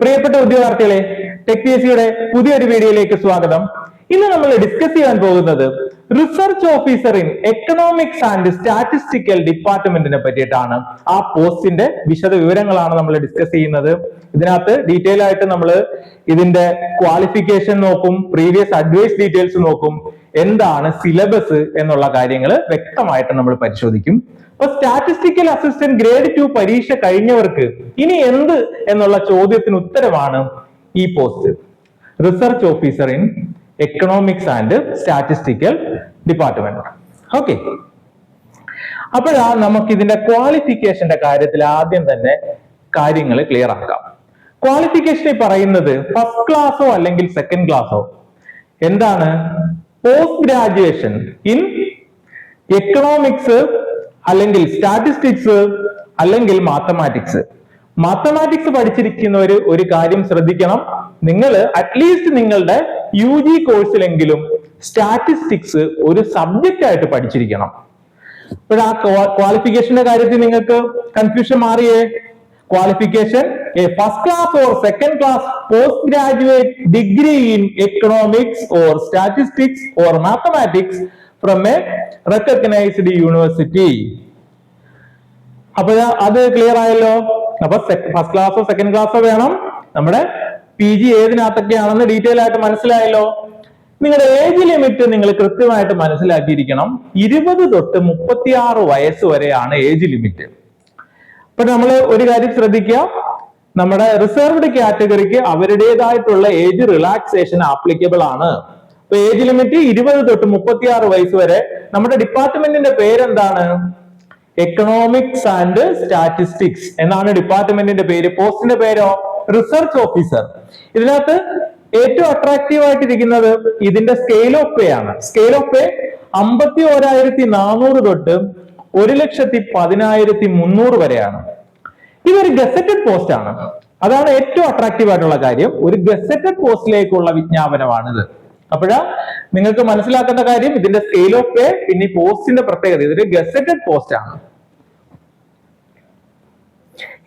പ്രിയപ്പെട്ട ഉദ്യോഗാർത്ഥികളെ tech P S സിയുടെ പുതിയൊരു വീഡിയോയിലേക്ക് സ്വാഗതം. ഇന്ന് നമ്മൾ ഡിസ്കസ് ചെയ്യാൻ പോകുന്നത് research officer in economics and statistical ഡിപ്പാർട്ട്മെന്റിനെ പറ്റിയിട്ടാണ്. ആ പോസ്റ്റിന്റെ വിശദ വിവരങ്ങളാണ് നമ്മൾ ഡിസ്കസ് ചെയ്യുന്നത്. ഇതിനകത്ത് ഡീറ്റെയിൽ ആയിട്ട് നമ്മൾ ഇതിന്റെ ക്വാളിഫിക്കേഷൻ നോക്കും പ്രീവിയസ് അഡ്വൈസ് ഡീറ്റെയിൽസ് നോക്കും എന്താണ് സിലബസ് എന്നുള്ള കാര്യങ്ങൾ വ്യക്തമായിട്ട് നമ്മൾ പരിശോധിക്കും. അപ്പൊ സ്റ്റാറ്റിസ്റ്റിക്കൽ അസിസ്റ്റന്റ് ഗ്രേഡ് ടു പരീക്ഷ കഴിഞ്ഞവർക്ക് ഇനി എന്ത് എന്നുള്ള ചോദ്യത്തിന് ഉത്തരമാണ് ഈ post research officer in economics and statistical department okay അപ്പോഴാ നമുക്ക് ഇതിന്റെ ക്വാളിഫിക്കേഷന്റെ കാര്യത്തിൽ ആദ്യം തന്നെ കാര്യങ്ങൾ ക്ലിയർ ആക്കാം. ക്വാളിഫിക്കേഷനിൽ പറയുന്നത് ഫസ്റ്റ് ക്ലാസ്സോ അല്ലെങ്കിൽ സെക്കൻഡ് ക്ലാസ്സോ എന്താണ്? പോസ്റ്റ് ഗ്രാജുവേഷൻ ഇൻ എക്കണോമിക്സ് അല്ലെങ്കിൽ സ്റ്റാറ്റിസ്റ്റിക്സ് അല്ലെങ്കിൽ മാത്തമാറ്റിക്സ് മാത്തമാറ്റിക്സ് പഠിച്ചിരിക്കുന്നവർ ഒരു കാര്യം ശ്രദ്ധിക്കണം. നിങ്ങൾ അറ്റ്ലീസ്റ്റ് നിങ്ങളുടെ യു ജി കോഴ്സിലെങ്കിലും സ്റ്റാറ്റിസ്റ്റിക്സ് ഒരു സബ്ജക്റ്റ് ആയിട്ട് പഠിച്ചിരിക്കണം. ഇപ്പോഴാ ക്വാളിഫിക്കേഷന്റെ കാര്യത്തിൽ നിങ്ങൾക്ക് confusion മാറിയേ? Qualification first class or second class post graduate degree in economics or statistics or mathematics from a recognised university അപ്പൊ അത് ക്ലിയർ ആയല്ലോ? അപ്പൊ ഫസ്റ്റ് ക്ലാസ്സോ സെക്കൻഡ് ക്ലാസ്സോ വേണം. നമ്മുടെ പി ജി ഏതിനകത്തൊക്കെയാണെന്ന് ഡീറ്റെയിൽ ആയിട്ട് മനസ്സിലായല്ലോ. നിങ്ങളുടെ ഏജ് ലിമിറ്റ് നിങ്ങൾ കൃത്യമായിട്ട് മനസ്സിലാക്കിയിരിക്കണം. ഇരുപത് തൊട്ട് മുപ്പത്തിയാറ് വയസ്സ് വരെയാണ് ഏജ് ലിമിറ്റ് അപ്പൊ നമ്മൾ ഒരു കാര്യം ശ്രദ്ധിക്കുക. നമ്മുടെ റിസർവ്ഡ് കാറ്റഗറിക്ക് അവരുടേതായിട്ടുള്ള ഏജ് റിലാക്സേഷൻ ആപ്ലിക്കബിൾ ആണ്. അപ്പൊ ഏജ് ലിമിറ്റ് ഇരുപത് തൊട്ട് മുപ്പത്തിയാറ് വയസ്സ് വരെ നമ്മുടെ ഡിപ്പാർട്ട്മെന്റിന്റെ പേരെന്താണ്? എക്കണോമിക്സ് ആൻഡ് സ്റ്റാറ്റിസ്റ്റിക്സ് എന്നാണ് ഡിപ്പാർട്ട്മെന്റിന്റെ പേര്. പോസ്റ്റിന്റെ പേരോ? റിസർച്ച് ഓഫീസർ ഇതിനകത്ത് ഏറ്റവും അട്രാക്റ്റീവ് ആയിട്ടിരിക്കുന്നത് ഇതിന്റെ സ്കെയിൽ ഓഫ് പേ ആണ്. സ്കെയിൽ ഓഫ് പേ അമ്പത്തി ഓരായിരത്തി നാനൂറ് തൊട്ട് ഒരു ലക്ഷത്തി പതിനായിരത്തി മുന്നൂറ് വരെയാണ്. ഇതൊരു ഗസറ്റഡ് പോസ്റ്റ് ആണ്. അതാണ് ഏറ്റവും അട്രാക്റ്റീവ് ആയിട്ടുള്ള കാര്യം. ഒരു ഗസറ്റഡ് പോസ്റ്റിലേക്കുള്ള വിജ്ഞാപനമാണിത്. അപ്പോഴ നിങ്ങൾക്ക് മനസ്സിലാക്കേണ്ട കാര്യം ഇതിന്റെ സ്കെയിൽ ഓഫ് പേ പിന്നെ പോസ്റ്റിന്റെ പ്രത്യേകത. ഇതൊരു ഗസറ്റഡ് പോസ്റ്റ് ആണ്.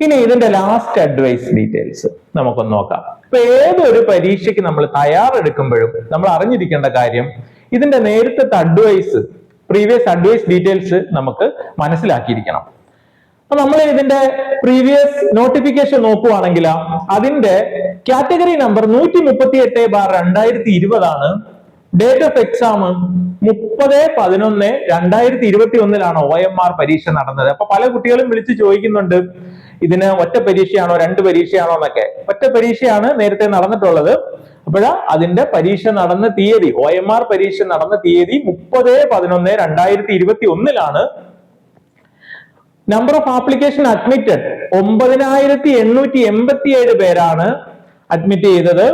ഇനി ഇതിന്റെ ലാസ്റ്റ് അഡ്വൈസ് ഡീറ്റെയിൽസ് നമുക്കൊന്ന് നോക്കാം. ഇപ്പൊ ഏതൊരു പരീക്ഷയ്ക്ക് നമ്മൾ തയ്യാറെടുക്കുമ്പോഴും നമ്മൾ അറിഞ്ഞിരിക്കേണ്ട കാര്യം ഇതിന്റെ നേരത്തെ അഡ്വൈസ് പ്രീവിയസ് അഡ്വൈസ് ഡീറ്റെയിൽസ് നമുക്ക് മനസ്സിലാക്കിയിരിക്കണം. അപ്പൊ നമ്മൾ ഇതിന്റെ പ്രീവിയസ് നോട്ടിഫിക്കേഷൻ നോക്കുവാണെങ്കിൽ അതിന്റെ കാറ്റഗറി നമ്പർ നൂറ്റി മുപ്പത്തി എട്ട് ബാർ രണ്ടായിരത്തി ഇരുപതാണ് ഡേറ്റ് ഓഫ് എക്സാം മുപ്പത് പതിനൊന്ന് രണ്ടായിരത്തി ഇരുപത്തി ഒന്നിലാണ് ഒ എം ആർ പരീക്ഷ നടന്നത്. അപ്പൊ പല കുട്ടികളും വിളിച്ച് ചോദിക്കുന്നുണ്ട് ഇതിന് ഒറ്റ പരീക്ഷയാണോ രണ്ട് പരീക്ഷയാണോ എന്നൊക്കെ. ഒറ്റ പരീക്ഷയാണ് നേരത്തെ നടന്നിട്ടുള്ളത്. അപ്പോഴാ അതിന്റെ പരീക്ഷ നടന്ന തീയതി ഒ എം ആർ പരീക്ഷ നടന്ന തീയതി മുപ്പത് പതിനൊന്ന് രണ്ടായിരത്തി ഇരുപത്തി ഒന്നിലാണ് നമ്പർ ഓഫ് ആപ്ലിക്കേഷൻ അഡ്മിറ്റഡ് ഒമ്പതിനായിരത്തി എണ്ണൂറ്റി എൺപത്തി ഏഴ് പേരാണ് അഡ്മിറ്റ് ചെയ്തത്.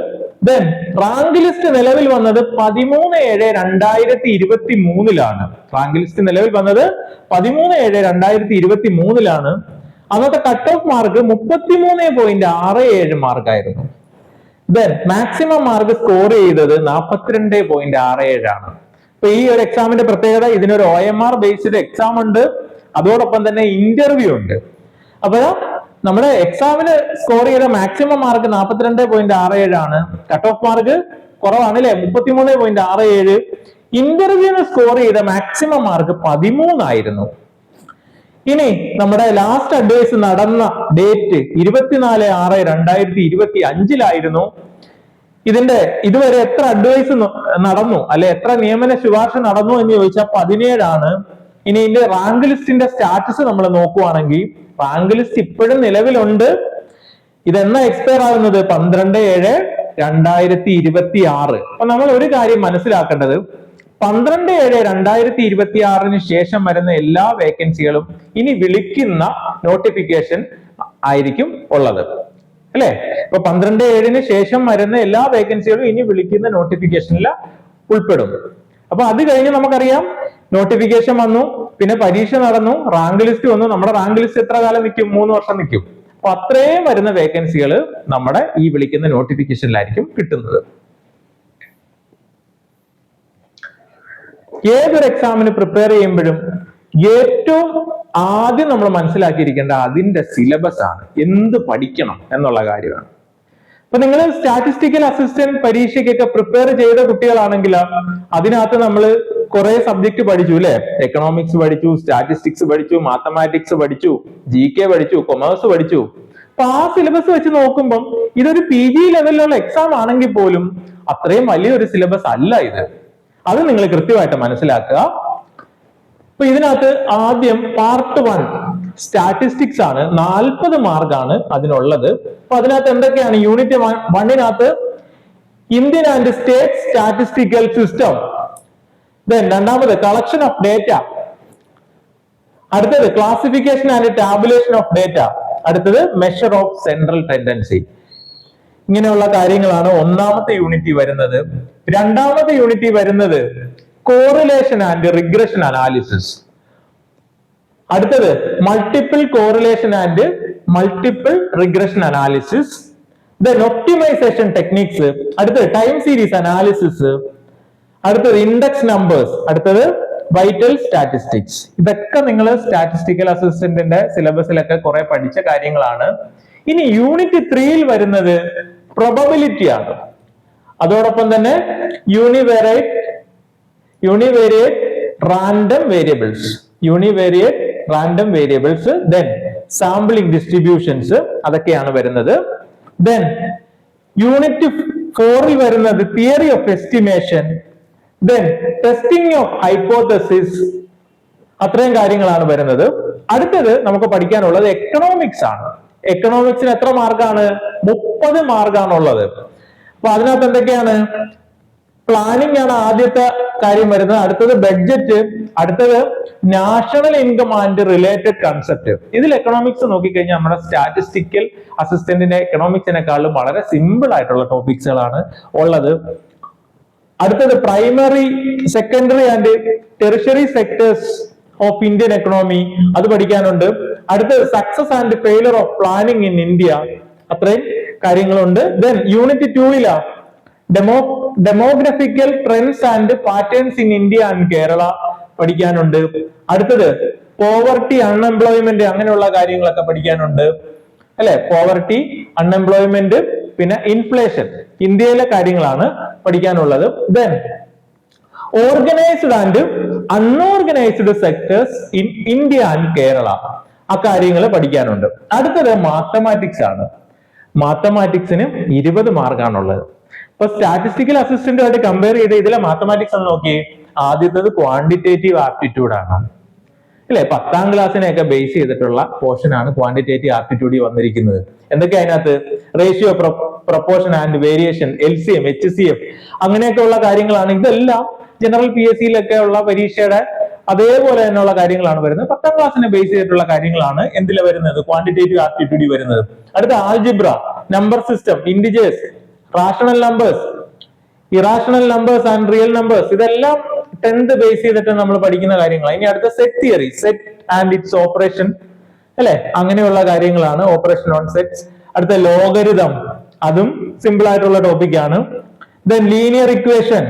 ദെൻ റാങ്ക് ലിസ്റ്റ് നിലവിൽ വന്നത് പതിമൂന്ന് ഏഴ് രണ്ടായിരത്തി ഇരുപത്തി മൂന്നിലാണ് റാങ്ക് ലിസ്റ്റ് നിലവിൽ വന്നത് പതിമൂന്ന് ഏഴ് രണ്ടായിരത്തി ഇരുപത്തി മൂന്നിലാണ് അന്നത്തെ കട്ട് ഓഫ് മാർക്ക് മുപ്പത്തിമൂന്ന് പോയിന്റ് ആറ് ഏഴ് മാർക്കായിരുന്നു ദെൻ മാക്സിമം മാർക്ക് സ്കോർ ചെയ്തത് നാൽപ്പത്തിരണ്ട് പോയിന്റ് ആറ് ഏഴാണ് അപ്പൊ ഈ ഒരു എക്സാമിന്റെ പ്രത്യേകത ഇതിനൊരു O M R based exam ഉണ്ട്. അതോടൊപ്പം തന്നെ ഇന്റർവ്യൂ ഉണ്ട്. അപ്പൊ നമ്മുടെ എക്സാമിന് സ്കോർ ചെയ്ത മാക്സിമം മാർക്ക് നാൽപ്പത്തിരണ്ട് പോയിന്റ് ആറ് ഏഴാണ് കട്ട് ഓഫ് മാർക്ക് കുറവാണ് അല്ലെ മുപ്പത്തിമൂന്ന് പോയിന്റ് ആറ് ഏഴ്. ഇന്റർവ്യൂവിന് സ്കോർ ചെയ്ത മാക്സിമം മാർക്ക് പതിമൂന്നായിരുന്നു ഇനി നമ്മുടെ ലാസ്റ്റ് അഡ്വൈസ് നടന്ന ഡേറ്റ് ഇരുപത്തിനാല് ആറ് രണ്ടായിരത്തി ഇരുപത്തി അഞ്ചിലായിരുന്നു ഇതിന്റെ ഇതുവരെ എത്ര അഡ്വൈസ് നടന്നു? അല്ലെ എത്ര നിയമന ശുപാർശ നടന്നു എന്ന് ചോദിച്ചാൽ പതിനേഴാണ് ഇനി ഇതിന്റെ റാങ്ക് ലിസ്റ്റിന്റെ സ്റ്റാറ്റസ് നമ്മൾ നോക്കുവാണെങ്കിൽ റാങ്ക് ലിസ്റ്റ് ഇപ്പോഴും നിലവിലുണ്ട്. ഇതെന്നാ എക്സ്പയർ ആകുന്നത് പന്ത്രണ്ട് ഏഴ് രണ്ടായിരത്തി ഇരുപത്തി ആറ് അപ്പൊ നമ്മൾ ഒരു കാര്യം മനസ്സിലാക്കേണ്ടത്. പന്ത്രണ്ട് ഏഴ് രണ്ടായിരത്തി ഇരുപത്തി ആറിന് ശേഷം വരുന്ന എല്ലാ വേക്കൻസികളും ഇനി വിളിക്കുന്ന നോട്ടിഫിക്കേഷൻ ആയിരിക്കും ഉള്ളത്. അല്ലെ? ഇപ്പൊ പന്ത്രണ്ട് ഏഴിന് ശേഷം വരുന്ന എല്ലാ വേക്കൻസികളും ഇനി വിളിക്കുന്ന നോട്ടിഫിക്കേഷനിൽ ഉൾപ്പെടും. അപ്പൊ അത് കഴിഞ്ഞ് നമുക്കറിയാം നോട്ടിഫിക്കേഷൻ വന്നു പിന്നെ പരീക്ഷ നടന്നു റാങ്ക് ലിസ്റ്റ് വന്നു. നമ്മുടെ റാങ്ക് ലിസ്റ്റ് എത്ര കാലം നിൽക്കും? മൂന്ന് വർഷം നിൽക്കും. അപ്പൊ അത്രയും വരുന്ന വേക്കൻസികൾ നമ്മുടെ ഈ വിളിക്കുന്ന നോട്ടിഫിക്കേഷനിലായിരിക്കും കിട്ടുന്നത്. ഏതൊരു എക്സാമിന് പ്രിപ്പയർ ചെയ്യുമ്പോഴും ഏറ്റവും ആദ്യം നമ്മൾ മനസ്സിലാക്കിയിരിക്കേണ്ട അതിന്റെ സിലബസ് ആണ് എന്ത് പഠിക്കണം എന്നുള്ള കാര്യമാണ്. അപ്പൊ നിങ്ങൾ സ്റ്റാറ്റിസ്റ്റിക്കൽ അസിസ്റ്റന്റ് പരീക്ഷയ്ക്കൊക്കെ പ്രിപ്പയർ ചെയ്ത കുട്ടികളാണെങ്കിൽ അതിനകത്ത് നമ്മൾ കുറെ സബ്ജക്ട് പഠിച്ചു അല്ലെ എക്കണോമിക്സ് പഠിച്ചു സ്റ്റാറ്റിസ്റ്റിക്സ് പഠിച്ചു മാത്തമാറ്റിക്സ് പഠിച്ചു ജി കെ പഠിച്ചു കൊമേഴ്സ് പഠിച്ചു. അപ്പൊ ആ സിലബസ് വെച്ച് നോക്കുമ്പം ഇതൊരു പി ജി ലെവലിലുള്ള എക്സാം ആണെങ്കിൽ പോലും അത്രയും വലിയൊരു സിലബസ് അല്ല ഇത്. അത് നിങ്ങൾ കൃത്യമായിട്ട് മനസ്സിലാക്കുക. അപ്പൊ ഇതിനകത്ത് ആദ്യം പാർട്ട് വൺ സ്റ്റാറ്റിസ്റ്റിക്സ് ആണ്. നാൽപ്പത് മാർക്കാണ് അതിനുള്ളത്. അപ്പൊ അതിനകത്ത് എന്തൊക്കെയാണ്? Unit വണ്ണിനകത്ത് Indian and state statistical system രണ്ടാമത് കളക്ഷൻ ഓഫ് ഡേറ്റ അടുത്തത് classification and tabulation of data അടുത്തത് മെഷർ ഓഫ് സെൻട്രൽ ടെൻഡൻസി ഇങ്ങനെയുള്ള കാര്യങ്ങളാണ് ഒന്നാമത്തെ യൂണിറ്റ് വരുന്നത്. രണ്ടാമത്തെ യൂണിറ്റ് വരുന്നത് കോറിലേഷൻ ആൻഡ് റിഗ്രഷൻ അനാലിസിസ് അടുത്തത് multiple correlation and multiple regression analysis then optimisation techniques അടുത്തത് ടൈം സീരീസ് അനാലിസിസ് അടുത്തത് ഇൻഡെക്സ് നമ്പേഴ്സ് അടുത്തത് വൈറ്റൽ സ്റ്റാറ്റിസ്റ്റിക്സ് ഇതൊക്കെ നിങ്ങൾ സ്റ്റാറ്റിസ്റ്റിക്കൽ അസിസ്റ്റന്റിന്റെ സിലബസിലൊക്കെ കുറെ പഠിച്ച കാര്യങ്ങളാണ്. ഇനി യൂണിറ്റ് ത്രീയിൽ വരുന്നത് പ്രൊബബിലിറ്റി ആണ്. അതോടൊപ്പം തന്നെ univariate univariate random variables univariate random variables then sampling distributions അതൊക്കെയാണ് വരുന്നത്. ദെൻ യൂണിറ്റ് ഫോറിൽ വരുന്നത് theory of estimation then testing of hypothesis അത്രയും കാര്യങ്ങളാണ് വരുന്നത്. അടുത്തത് നമുക്ക് പഠിക്കാനുള്ളത് എക്കണോമിക്സ് ആണ്. എക്കണോമിക്സിന് എത്ര മാർക്കാണ് മുപ്പത് മാർക്കാണുള്ളത് അപ്പൊ അതിനകത്ത് എന്തൊക്കെയാണ്? പ്ലാനിംഗ് ആണ് ആദ്യത്തെ കാര്യം വരുന്നത്. അടുത്തത് ബഡ്ജറ്റ് അടുത്തത് national income and related concept ഇതിൽ എക്കണോമിക്സ് നോക്കിക്കഴിഞ്ഞാൽ നമ്മുടെ സ്റ്റാറ്റിസ്റ്റിക്കൽ അസിസ്റ്റന്റിന്റെ എക്കണോമിക്സിനെക്കാളും വളരെ സിമ്പിൾ ആയിട്ടുള്ള ടോപ്പിക്സുകളാണ് ഉള്ളത്. അടുത്തത് primary secondary and tertiary sectors of Indian economy അത് പഠിക്കാനുണ്ട്. അടുത്തത് success and failure of planning in India അത്രയും കാര്യങ്ങളുണ്ട്. Then unit ടൂവിലാ demo demographical trends and patterns in India and Kerala പഠിക്കാനുണ്ട്. അടുത്തത് പോവർട്ടി അൺഎംപ്ലോയ്മെന്റ് അങ്ങനെയുള്ള കാര്യങ്ങളൊക്കെ പഠിക്കാനുണ്ട്. അല്ലെ? പോവർട്ടി അൺഎംപ്ലോയ്മെന്റ് പിന്നെ ഇൻഫ്ലേഷൻ ഇന്ത്യയിലെ കാര്യങ്ങളാണ്. പഠിക്കാനുള്ളത്. Then organised and unorganised sectors in India and Kerala അക്കാര്യങ്ങൾ കാര്യങ്ങൾ പഠിക്കാനുണ്ട്. അടുത്തത് മാത്തമാറ്റിക്സ് ആണ്. മാത്തമാറ്റിക്സിന് ഇരുപത് മാർക്കാണുള്ളത്. ഇപ്പൊ സ്റ്റാറ്റിസ്റ്റിക്കൽ അസിസ്റ്റന്റുമായിട്ട് കമ്പയർ ചെയ്ത് ഇതിലെ മാത്തമാറ്റിക്സ് ഒന്ന് നോക്കി ആദ്യത്തത് ക്വാണ്ടിറ്റേറ്റീവ് ആപ്റ്റിറ്റ്യൂഡ് ആണ്. അല്ലെ? പത്താം ക്ലാസ്സിനെയൊക്കെ ബേസ് ചെയ്തിട്ടുള്ള പോർഷനാണ് ക്വാണ്ടിറ്റേറ്റീവ് ആപ്റ്റിറ്റ്യൂഡിൽ വന്നിരിക്കുന്നത്. എന്തൊക്കെ അതിനകത്ത്? Ratio proportion and variation L C M H C F അങ്ങനെയൊക്കെ ഉള്ള കാര്യങ്ങളാണ്. ഇതെല്ലാം ജനറൽ പി എസ് സിയിലൊക്കെ ഉള്ള പരീക്ഷയുടെ അതേപോലെ തന്നെയുള്ള കാര്യങ്ങളാണ് വരുന്നത്. പത്താം ക്ലാസ്സിനെ ബേസ് ചെയ്തിട്ടുള്ള കാര്യങ്ങളാണ് എന്തിലെ വരുന്നത്? ക്വാണ്ടിറ്റേറ്റീവ് ആപ്റ്റിറ്റ്യൂഡിൽ വരുന്നത്. അടുത്ത algebra number system integers rational numbers irrational numbers and real numbers ഇതെല്ലാം ടെൻത്ത് ബേസ് ചെയ്തിട്ട് നമ്മൾ പഠിക്കുന്ന കാര്യങ്ങളാണ് ഇനി അടുത്ത set theory set and its operation അല്ലെ? അങ്ങനെയുള്ള കാര്യങ്ങളാണ് ഓപ്പറേഷൻ ഓൺ സെറ്റ്സ് അടുത്ത ലോഗരിതം അതും സിമ്പിൾ ആയിട്ടുള്ള ടോപ്പിക് ആണ്. Then linear equation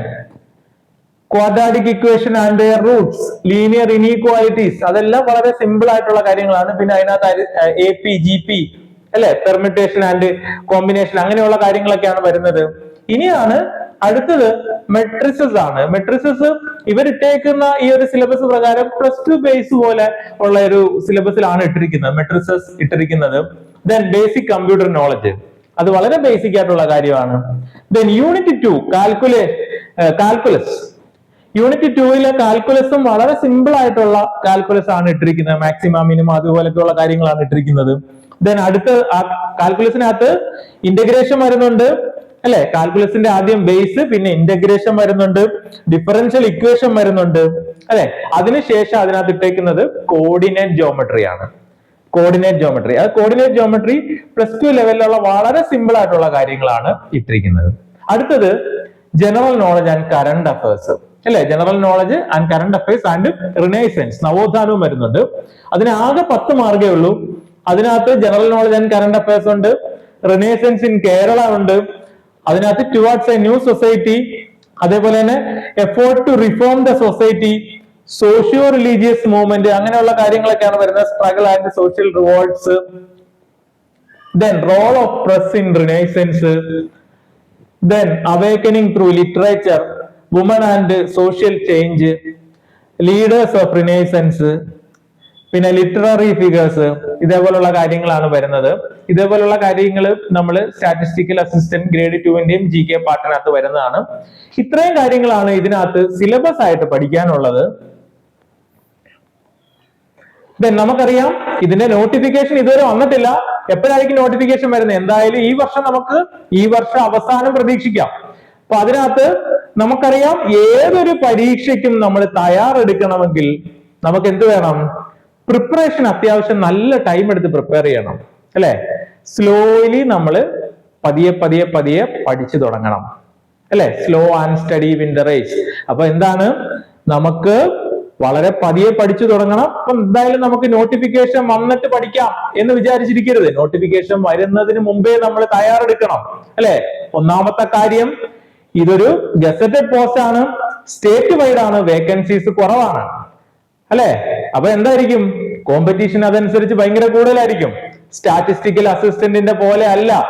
quadratic equation and their roots linear inequalities അതെല്ലാം വളരെ സിമ്പിൾ ആയിട്ടുള്ള കാര്യങ്ങളാണ്. പിന്നെ അതിനകത്ത് എ പി ജി പി അല്ലെ? പെർമിറ്റേഷൻ ആൻഡ് കോമ്പിനേഷൻ അങ്ങനെയുള്ള കാര്യങ്ങളൊക്കെയാണ് വരുന്നത്. ഇനിയാണ് അടുത്തത് മെട്രിസസ് ആണ്. മെട്രിസസ് ഇവരിട്ടേക്കുന്ന ഈ ഒരു സിലബസ് പ്രകാരം പ്ലസ് ടു ബേസ് പോലെ ഉള്ള ഒരു സിലബസിലാണ് ഇട്ടിരിക്കുന്നത്. മെട്രിസസ് ഇട്ടിരിക്കുന്നത്. ദെൻ ബേസിക് കമ്പ്യൂട്ടർ നോളജ് അത് വളരെ ബേസിക് ആയിട്ടുള്ള കാര്യമാണ്. Then unit two calcula calculus unit ടൂവിലെ കാൽക്കുലസും വളരെ സിമ്പിൾ ആയിട്ടുള്ള കാൽക്കുലസ് ആണ് ഇട്ടിരിക്കുന്നത്. മാക്സിമം മിനിമം അതുപോലൊക്കെയുള്ള കാര്യങ്ങളാണ് ഇട്ടിരിക്കുന്നത്. ദെൻ അടുത്ത കാൽക്കുലസിനകത്ത് ഇന്റഗ്രേഷൻ വരുന്നുണ്ട്. അല്ലെ? കാൽക്കുലസിന്റെ ആദ്യം ബേസ് പിന്നെ ഇന്റഗ്രേഷൻ വരുന്നുണ്ട് ഡിഫറൻഷ്യൽ ഇക്വേഷൻ വരുന്നുണ്ട് അല്ലെ? അതിനുശേഷം അതിനകത്ത് ഇട്ടേക്കുന്നത് കോർഡിനേറ്റ് ജോമെട്രി ആണ്. കോർഡിനേറ്റ് ജോമെട്രി അത് കോർഡിനേറ്റ് ജോമെട്രി പ്ലസ് ടു ലെവലിലുള്ള വളരെ സിമ്പിൾ ആയിട്ടുള്ള കാര്യങ്ങളാണ് ഇട്ടിരിക്കുന്നത്. അടുത്തത് general knowledge and current affairs അല്ലെ? General knowledge and current affairs and renaissance നവോത്ഥാനവും വരുന്നുണ്ട്. അതിന് ആകെ പത്ത് മാർഗേ ഉള്ളൂ. അതിനകത്ത് general knowledge and current affairs ഉണ്ട്. റിനൈസൻസ് ഇൻ കേരള ഉണ്ട്. അതിനകത്ത് ടുവാർഡ്സ് എ ന്യൂ സൊസൈറ്റി അതേപോലെ തന്നെ effort to reform the society socio religious movement അങ്ങനെയുള്ള കാര്യങ്ങളൊക്കെയാണ് വരുന്നത്. Struggle and social revolts then role of press in renaissance then awakening through literature woman and social change leaders of renaissance പിന്നെ literary figures ഇതേപോലുള്ള കാര്യങ്ങളാണ് വരുന്നത്. ഇതേപോലുള്ള കാര്യങ്ങൾ നമ്മൾ സ്റ്റാറ്റിസ്റ്റിക്കൽ അസിസ്റ്റന്റ് ഗ്രേഡ് ടുവിന്റെയും ജി കെ പാർട്ടിനകത്ത് വരുന്നതാണ്. ഇത്രയും കാര്യങ്ങളാണ് ഇതിനകത്ത് സിലബസ് ആയിട്ട് പഠിക്കാനുള്ളത്. Then നമുക്കറിയാം ഇതിന്റെ നോട്ടിഫിക്കേഷൻ ഇതുവരെ വന്നിട്ടില്ല. എപ്പോഴായിരിക്കും നോട്ടിഫിക്കേഷൻ വരുന്നത്? എന്തായാലും ഈ വർഷം നമുക്ക് ഈ വർഷം അവസാനം പ്രതീക്ഷിക്കാം. അപ്പൊ അതിനകത്ത് നമുക്കറിയാം ഏതൊരു പരീക്ഷയ്ക്കും നമ്മൾ തയ്യാറെടുക്കണമെങ്കിൽ നമുക്ക് എന്ത് വേണം? പ്രിപ്പറേഷൻ അത്യാവശ്യം നല്ല ടൈം എടുത്ത് പ്രിപ്പയർ ചെയ്യണം അല്ലെ? സ്ലോലി നമ്മൾ പതിയെ പതിയെ പതിയെ പഠിച്ചു തുടങ്ങണം അല്ലെ? സ്ലോ ആൻഡ് സ്റ്റഡി വിന്ററേജ് അപ്പൊ എന്താണ്? നമുക്ക് വളരെ പതിയെ പഠിച്ചു തുടങ്ങണം. അപ്പൊ എന്തായാലും നമുക്ക് നോട്ടിഫിക്കേഷൻ വന്നിട്ട് പഠിക്കാം എന്ന് വിചാരിച്ചിരിക്കരുത്. നോട്ടിഫിക്കേഷൻ വരുന്നതിന് മുമ്പേ നമ്മൾ തയ്യാറെടുക്കണം അല്ലെ? ഒന്നാമത്തെ കാര്യം ഇതൊരു ഗസറ്റഡ് പോസ്റ്റ് ആണ്. സ്റ്റേറ്റ് വൈഡ് ആണ്. വേക്കൻസീസ് കുറവാണ്. അല്ലെ? അപ്പൊ എന്തായിരിക്കും? കോമ്പറ്റീഷൻ അതനുസരിച്ച് ഭയങ്കര കൂടുതലായിരിക്കും. സ്റ്റാറ്റിസ്റ്റിക്കൽ അസിസ്റ്റന്റിന്റെ പോലെ അല്ല.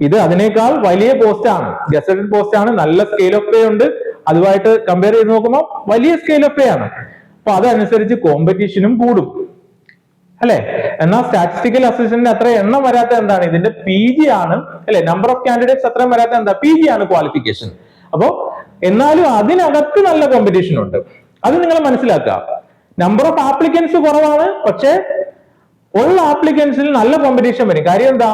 ഇത് അതിനേക്കാൾ വലിയ പോസ്റ്റ് ആണ്. ഗസറ്റഡ് പോസ്റ്റ് ആണ്. നല്ല സ്കെയിൽ ഓഫ് പേ ഉണ്ട്. അതുമായിട്ട് കമ്പയർ ചെയ്ത് നോക്കുമ്പോൾ വലിയ സ്കെയിൽ ഓഫ് പേ ആണ്. അപ്പൊ അതനുസരിച്ച് കോമ്പറ്റീഷനും കൂടും. അല്ലെ? എന്നാൽ സ്റ്റാറ്റിസ്റ്റിക്കൽ അസിസ്റ്റന്റിന് അത്ര എണ്ണം വരാത്ത എന്താണ്? ഇതിന്റെ പി ജി ആണ്. അല്ലെ? നമ്പർ ഓഫ് കാൻഡിഡേറ്റ്സ് അത്രയും വരാത്ത എന്താ? പി ജി ആണ് ക്വാളിഫിക്കേഷൻ അപ്പോ എന്നാലും അതിനകത്ത് നല്ല കോമ്പറ്റീഷൻ ഉണ്ട്. അത് നിങ്ങൾ മനസ്സിലാക്കുക. നമ്പർ ഓഫ് ആപ്ലിക്കൻസ് കുറവാണ്. പക്ഷേ ഉള്ള ആപ്ലിക്കൻസിൽ നല്ല കോമ്പറ്റീഷൻ വരും. കാര്യം എന്താ?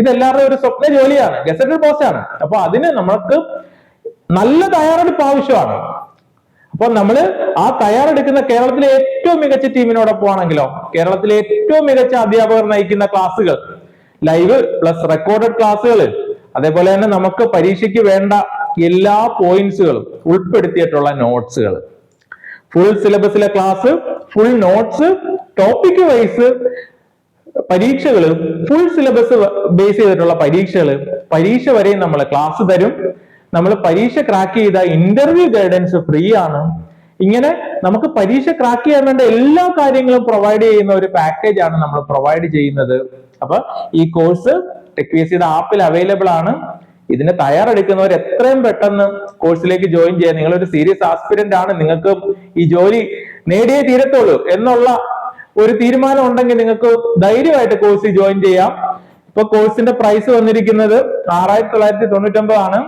ഇത് എല്ലാവരുടെയും ഒരു സ്വപ്ന ജോലിയാണ്. ഗസറ്റഡ് പോസ്റ്റ് ആണ് അപ്പൊ അതിന് നമ്മൾക്ക് നല്ല തയ്യാറെടുപ്പ് ആവശ്യമാണ്. അപ്പൊ നമ്മൾ ആ തയ്യാറെടുക്കുന്ന കേരളത്തിലെ ഏറ്റവും മികച്ച ടീമിനോടൊപ്പം ആണെങ്കിലോ കേരളത്തിലെ ഏറ്റവും മികച്ച അധ്യാപകർ നയിക്കുന്ന ക്ലാസ്സുകൾ ലൈവ് പ്ലസ് റെക്കോർഡഡ് ക്ലാസ്സുകൾ അതേപോലെ തന്നെ നമുക്ക് പരീക്ഷയ്ക്ക് വേണ്ട എല്ലാ പോയിന്റ്സുകളും ഉൾപ്പെടുത്തിയിട്ടുള്ള നോട്ട്സുകൾ full സിലബസിലെ class full notes topic wise പരീക്ഷകൾ ഫുൾ സിലബസ് ബേസ് ചെയ്തിട്ടുള്ള പരീക്ഷകൾ പരീക്ഷ വരെയും നമ്മൾ ക്ലാസ് തരും. നമ്മൾ പരീക്ഷ ക്രാക്ക് ചെയ്ത ഇന്റർവ്യൂ ഗൈഡൻസ് ഫ്രീ ആണ്. ഇങ്ങനെ നമുക്ക് പരീക്ഷ ക്രാക്ക് ചെയ്യാൻ വേണ്ട എല്ലാ കാര്യങ്ങളും പ്രൊവൈഡ് ചെയ്യുന്ന ഒരു പാക്കേജ് ആണ് നമ്മൾ പ്രൊവൈഡ് ചെയ്യുന്നത്. അപ്പൊ ഈ കോഴ്സ് ടെക് പി എസ് ആപ്പിൽ അവൈലബിൾ ആണ്. ഇതിന് തയ്യാറെടുക്കുന്നവർ എത്രയും പെട്ടെന്ന് കോഴ്സിലേക്ക് ജോയിൻ ചെയ്യാൻ നിങ്ങൾ ഒരു സീരിയസ് ആസ്പിരന്റ് ആണ്. നിങ്ങൾക്ക് ഈ ജോലി നേടിയേ തീരത്തുള്ളൂ എന്നുള്ള ഒരു തീരുമാനം ഉണ്ടെങ്കിൽ നിങ്ങൾക്ക് ധൈര്യമായിട്ട് കോഴ്സിൽ ജോയിൻ ചെയ്യാം. ഇപ്പൊ കോഴ്സിന്റെ പ്രൈസ് വന്നിരിക്കുന്നത് ആറായിരത്തി തൊള്ളായിരത്തി തൊണ്ണൂറ്റൊമ്പതാണ്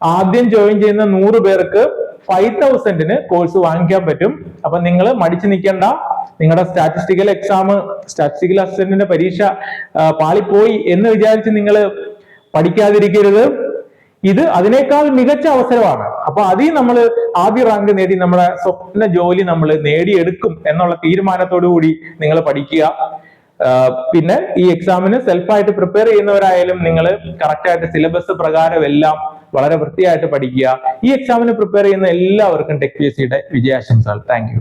ആദ്യം ജോയിൻ ചെയ്യുന്ന നൂറ് പേർക്ക് ഫൈവ് തൗസൻഡിന് കോഴ്സ് വാങ്ങിക്കാൻ പറ്റും. അപ്പൊ നിങ്ങൾ മടിച്ചു നിൽക്കേണ്ട. നിങ്ങളുടെ സ്റ്റാറ്റിസ്റ്റിക്കൽ എക്സാം സ്റ്റാറ്റിസ്റ്റിക്കൽ അസിസ്റ്റന്റിന്റെ പരീക്ഷ പാളിപ്പോയി എന്ന് വിചാരിച്ച് നിങ്ങൾ പഠിക്കാതിരിക്കരുത്. ഇത് അതിനേക്കാൾ മികച്ച അവസരമാണ്. അപ്പൊ അതിൽ നമ്മൾ ആദ്യ റാങ്ക് നേടി നമ്മളെ സ്വപ്ന ജോലി നമ്മൾ നേടിയെടുക്കും എന്നുള്ള തീരുമാനത്തോടു കൂടി നിങ്ങൾ പഠിക്കുക. പിന്നെ ഈ എക്സാമിന് സെൽഫായിട്ട് പ്രിപ്പയർ ചെയ്യുന്നവരായാലും നിങ്ങൾ കറക്റ്റ് ആയിട്ട് സിലബസ് പ്രകാരം എല്ലാം വളരെ വൃത്തിയായിട്ട് പഠിക്കുക. ഈ എക്സാമിന് പ്രിപ്പയർ ചെയ്യുന്ന എല്ലാവർക്കും ടെക് പി എസ് സിയുടെ വിജയാശംസകൾ താങ്ക്